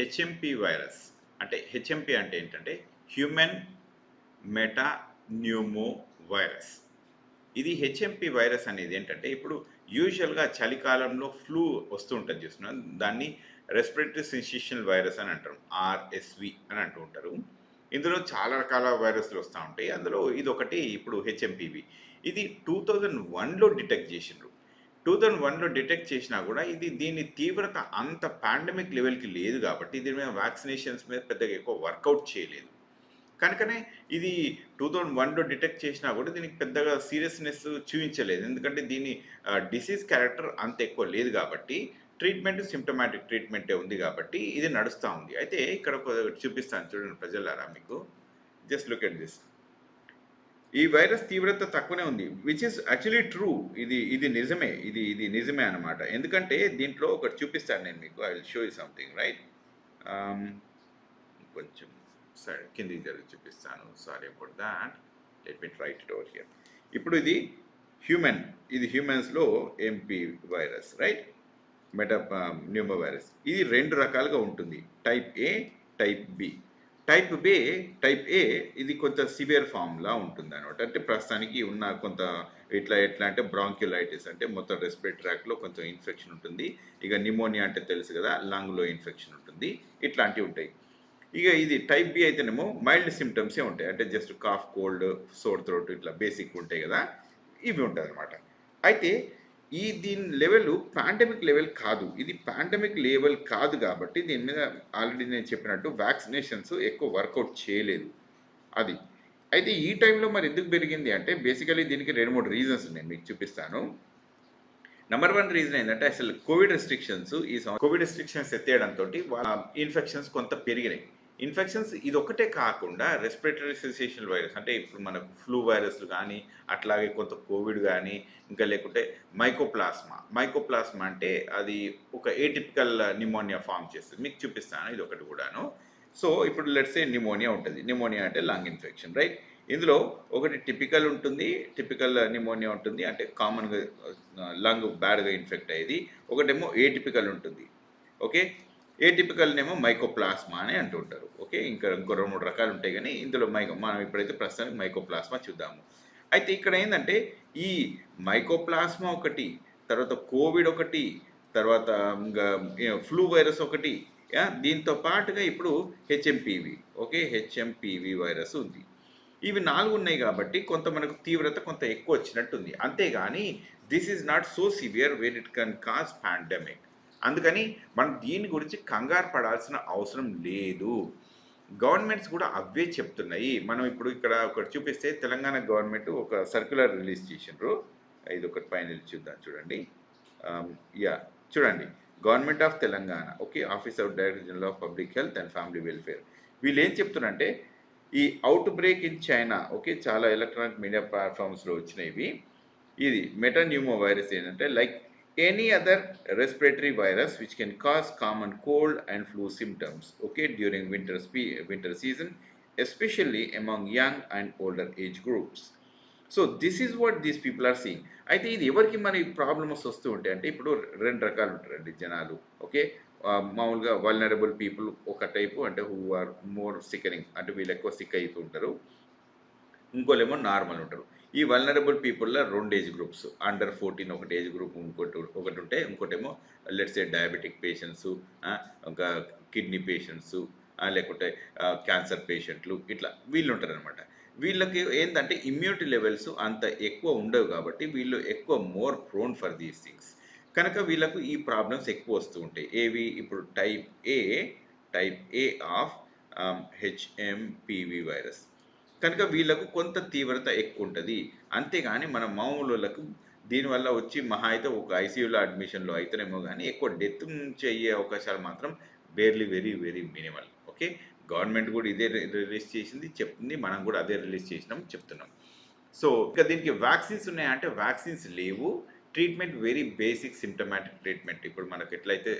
HMP virus అంటే HMP అంటే ఏంటంటే హ్యూమన్ మెటా న్యూమో వైరస్ ఇది హెచ్ఎంపి వైరస్ అనేది ఏంటంటే ఇప్పుడు యూజువల్గా చలికాలంలో ఫ్లూ వస్తూ ఉంటుంది చూస్తున్నాం దాన్ని రెస్పిరేటరీ సిన్సిషనల్ వైరస్ అని అంటారు. ఆర్ఎస్వి అని అంటూ ఉంటారు. ఇందులో చాలా రకాల వైరస్లు వస్తూ ఉంటాయి. అందులో ఇది ఒకటి ఇప్పుడు హెచ్ఎంపివి ఇది టూ థౌజండ్ వన్లో డిటెక్ట్ చేసిండ్రు. టూ థౌజండ్ వన్లో డిటెక్ట్ చేసినా కూడా ఇది దీని తీవ్రత అంత పాండమిక్ లెవెల్కి లేదు కాబట్టి దీని మీద వ్యాక్సినేషన్స్ మీద పెద్దగా ఎక్కువ వర్కౌట్ చేయలేదు. కనుకనే ఇది టూ థౌజండ్ వన్లో డిటెక్ట్ చేసినా కూడా దీనికి పెద్దగా సీరియస్నెస్ చూపించలేదు. ఎందుకంటే దీని డిసీజ్ క్యారెక్టర్ అంత ఎక్కువ లేదు కాబట్టి ట్రీట్మెంట్ సిమ్టమాటిక్ ట్రీట్మెంటే ఉంది కాబట్టి ఇది నడుస్తూ ఉంది. అయితే ఇక్కడ ఒక చూపిస్తాను చూడండి ప్రజలారా మీకు. Just look at this. ఈ వైరస్ తీవ్రత తక్కువనే ఉంది విచ్ ఇస్ యాక్చువల్లీ ట్రూ ఇది ఇది నిజమే ఇది ఇది నిజమే అనమాట ఎందుకంటే దీంట్లో ఒకటి చూపిస్తాను నేను మీకు I will show you something right కొంచెం సరే కిందికి జరిగి చూపిస్తాను. Sorry about that let me try it over here ఇప్పుడు ఇది హ్యూమన్ ఇది హ్యూమన్స్లో MP virus right meta pneumo virus ఇది రెండు రకాలుగా ఉంటుంది. Type A type B type B type A ఇది కొంత సివియర్ ఫామ్లా ఉంటుంది అనమాట అంటే ప్రస్తుతానికి ఉన్న కొంత ఇట్లా ఎట్లా అంటే బ్రాంక్యులైటిస్ అంటే మొత్తం రెస్పిరేటరీ ట్రాక్లో కొంచెం ఇన్ఫెక్షన్ ఉంటుంది. ఇక నిమోనియా అంటే తెలుసు కదా లంగ్లో ఇన్ఫెక్షన్ ఉంటుంది. ఇట్లాంటివి ఉంటాయి. ఇక ఇది టైప్ బి అయితేనేమో మైల్డ్ సిమ్టమ్సే ఉంటాయి. అంటే just cough cold sore throat ఇట్లా బేసిక్ ఉంటాయి కదా. ఇవి ఉంటాయి అనమాట అయితే ఈ దీని లెవెల్ పాండమిక్ లెవెల్ కాదు. ఇది పాండమిక్ లెవెల్ కాదు కాబట్టి దీని మీద ఆల్రెడీ నేను చెప్పినట్టు వ్యాక్సినేషన్స్ ఎక్కువ వర్కౌట్ చేయలేదు. అది. అయితే ఈ టైంలో మరి ఎందుకు పెరిగింది అంటే బేసికలీ దీనికి రెండు మూడు రీజన్స్ ఉన్నాయి. మీకు చూపిస్తాను. నెంబర్ వన్ రీజన్ ఏంటంటే అసలు కోవిడ్ రెస్ట్రిక్షన్స్ ఈ కోవిడ్ రెస్ట్రిక్షన్స్ ఎత్తేయడంతో ఇన్ఫెక్షన్స్ కొంత పెరిగినాయి. ఇన్ఫెక్షన్స్ ఇది ఒకటే కాకుండా రెస్పిరేటరీ సెన్సేషన్ వైరస్ అంటే ఇప్పుడు మనకు ఫ్లూ వైరస్లు కానీ అట్లాగే కొంత కోవిడ్ కానీ ఇంకా లేకుంటే మైకోప్లాస్మా మైకోప్లాస్మా అంటే అది ఒక ఏటిపికల్ నిమోనియా ఫామ్ చేస్తుంది. మీకు చూపిస్తాను ఇది ఒకటి కూడాను. సో ఇప్పుడు లెట్స్ ఏ నిమోనియా ఉంటుంది. నిమోనియా అంటే లంగ్ ఇన్ఫెక్షన్ రైట్ ఇందులో ఒకటి టిపికల్ ఉంటుంది. టిపికల్ నిమోనియా ఉంటుంది. అంటే కామన్గా లంగ్ బ్యాడ్గా ఇన్ఫెక్ట్ అయ్యేది. ఒకటేమో ఏటిపికల్ ఉంటుంది. ఓకే ఏటిపికల్నేమో మైకోప్లాస్మా అని అంటుంటారు. ఓకే? ఇంకా ఇంకో రెండు మూడు రకాలు ఉంటాయి కానీ ఇందులో మైకో మనం ఇప్పుడైతే ప్రస్తుతానికి మైకోప్లాస్మా చూద్దాము. అయితే ఇక్కడ ఏంటంటే ఈ మైకోప్లాస్మా ఒకటి తర్వాత కోవిడ్ ఒకటి తర్వాత ఇంకా ఫ్లూ వైరస్ ఒకటి దీంతో పాటుగా ఇప్పుడు హెచ్ఎంపివి ఓకే? హెచ్ఎంపివి వైరస్ ఉంది. ఇవి నాలుగు ఉన్నాయి కాబట్టి కొంత మనకు తీవ్రత కొంత ఎక్కువ వచ్చినట్టుంది. అంతేగాని this is not so severe where it can cause pandemic అందుకని మనం దీని గురించి కంగారు పడాల్సిన అవసరం లేదు. గవర్నమెంట్స్ కూడా అవే చెప్తున్నాయి. మనం ఇప్పుడు ఇక్కడ ఒకటి చూపిస్తే తెలంగాణ గవర్నమెంట్ ఒక సర్క్యులర్ రిలీజ్ చేసిండ్రు. ఇది ఒకటి పైన చూద్దాం చూడండి. యా చూడండి. Government of Telangana okay office of director general of public health and family welfare. వీళ్ళు ఏం చెప్తున్నారంటే ఈ outbreak in China okay చాలా ఎలక్ట్రానిక్ మీడియా ప్లాట్ఫామ్స్లో వచ్చినవి. ఇది మెటాన్యూమో వైరస్ ఏంటంటే like any other respiratory virus which can cause common cold and flu symptoms okay during winter స్పీ winter season especially young young and older age groups so this is what these people are seeing అయితే ఇది ఎవరికి మరి problems వస్తూ ఉంటాయి అంటే ఇప్పుడు రెండు రకాలు ఉంటారండి జనాలు ఓకే మామూలుగా వల్నరబుల్ పీపుల్ ఒక టైపు అంటే హూ ఆర్ మోర్ సికరింగ్ అంటే వీళ్ళు ఎక్కువ సిక్ అవుతూ ఉంటారు. ఇంకోలేమో నార్మల్ ఉంటారు. ఈ వల్నరబుల్ పీపుల్లో రెండు ఏజ్ గ్రూప్స్ అండర్ ఫోర్టీన్ ఒకటి ఏజ్ గ్రూప్ ఇంకోటి ఒకటి ఉంటే ఇంకోటేమో లెట్స్ ఏ డయాబెటిక్ పేషెంట్స్ ఇంకా కిడ్నీ పేషెంట్స్ లేకుంటే క్యాన్సర్ పేషెంట్లు ఇట్లా వీళ్ళు ఉంటారనమాట వీళ్ళకి ఏంటంటే ఇమ్యూనిటీ లెవెల్స్ అంత ఎక్కువ ఉండవు కాబట్టి వీళ్ళు ఎక్కువ more prone for these things కనుక వీళ్ళకు ఈ ప్రాబ్లమ్స్ ఎక్కువ వస్తూ ఉంటాయి. ఏవి ఇప్పుడు type A type A of HMPV virus కనుక వీళ్ళకు కొంత తీవ్రత ఎక్కువ ఉంటుంది అంతేగాని మన మామూలు వాళ్ళకు దీనివల్ల వచ్చి మహా అయితే ఒక ఐసీయూలో అడ్మిషన్లో అయితేనేమో కానీ ఎక్కువ డెత్ చేయే అయ్యే అవకాశాలు మాత్రం barely very very minimal okay? Government కూడా ఇదే రిలీజ్ చేసింది. చెప్తుంది మనం కూడా అదే రిలీజ్ చేసినాం. చెప్తున్నాం. సో ఇంకా దీనికి వ్యాక్సిన్స్ ఉన్నాయంటే వ్యాక్సిన్స్ లేవు. Treatment very basic symptomatic treatment. ఇప్పుడు మనకు ఎట్లయితే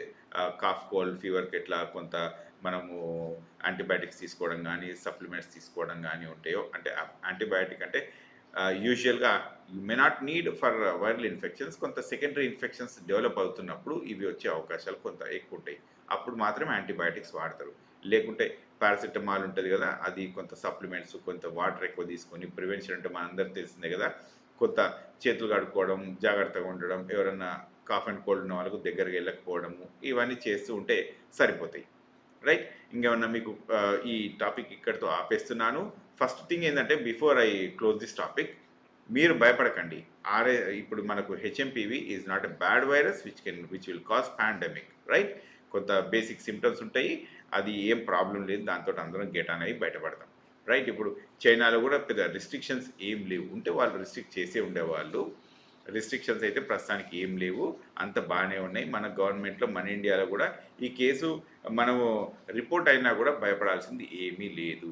కాఫ్ కోల్డ్ ఫీవర్కి ఎట్లా కొంత మనము యాంటీబయాటిక్స్ తీసుకోవడం కానీ సప్లిమెంట్స్ తీసుకోవడం కానీ ఉంటాయో అంటే యాంటీబయాటిక్ అంటే యూజువల్గా you may not need for viral infections కొంత సెకండరీ ఇన్ఫెక్షన్స్ డెవలప్ అవుతున్నప్పుడు ఇవి వచ్చే అవకాశాలు కొంత ఎక్కువ ఉంటాయి అప్పుడు మాత్రమే యాంటీబయాటిక్స్ వాడతారు. లేకుంటే పారాసిటమాల్ ఉంటుంది కదా అది కొంత సప్లిమెంట్స్ కొంత వాటర్ ఎక్కువ తీసుకొని ప్రివెన్షన్ అంటే మనందరికి తెలిసిందే కదా కొంత చేతులు కడుక్కోవడం జాగ్రత్తగా ఉండడం ఎవరన్నా కాఫ్ అండ్ కోల్డ్ ఉన్న వాళ్ళకు దగ్గరికి వెళ్ళకపోవడము ఇవన్నీ చేస్తూ ఉంటే సరిపోతాయి. రైట్ ఇంకేమన్నా మీకు ఈ టాపిక్ ఇక్కడితో ఆపేస్తున్నాను. ఫస్ట్ థింగ్ ఏంటంటే before I close this topic మీరు భయపడకండి. ఆర్ఏ ఇప్పుడు మనకు HMPV is not a bad virus which can which will cause pandemic right కొంత బేసిక్ సిమ్టమ్స్ ఉంటాయి. అది ఏం ప్రాబ్లం లేదు. దాంతో అందరం గెట్ అయ్యి బయటపడతాం. రైట్ ఇప్పుడు చైనాలో కూడా పెద్ద రిస్ట్రిక్షన్స్ ఏం లేవు. ఉంటే వాళ్ళు రిస్ట్రిక్ట్ చేసే ఉండేవాళ్ళు. రిస్ట్రిక్షన్స్ అయితే ప్రస్తుతానికి ఏం లేవు. అంత బాగానే ఉన్నాయి. మన గవర్నమెంట్లో మన ఇండియాలో కూడా ఈ కేసు మనము రిపోర్ట్ అయినా కూడా భయపడాల్సింది ఏమీ లేదు.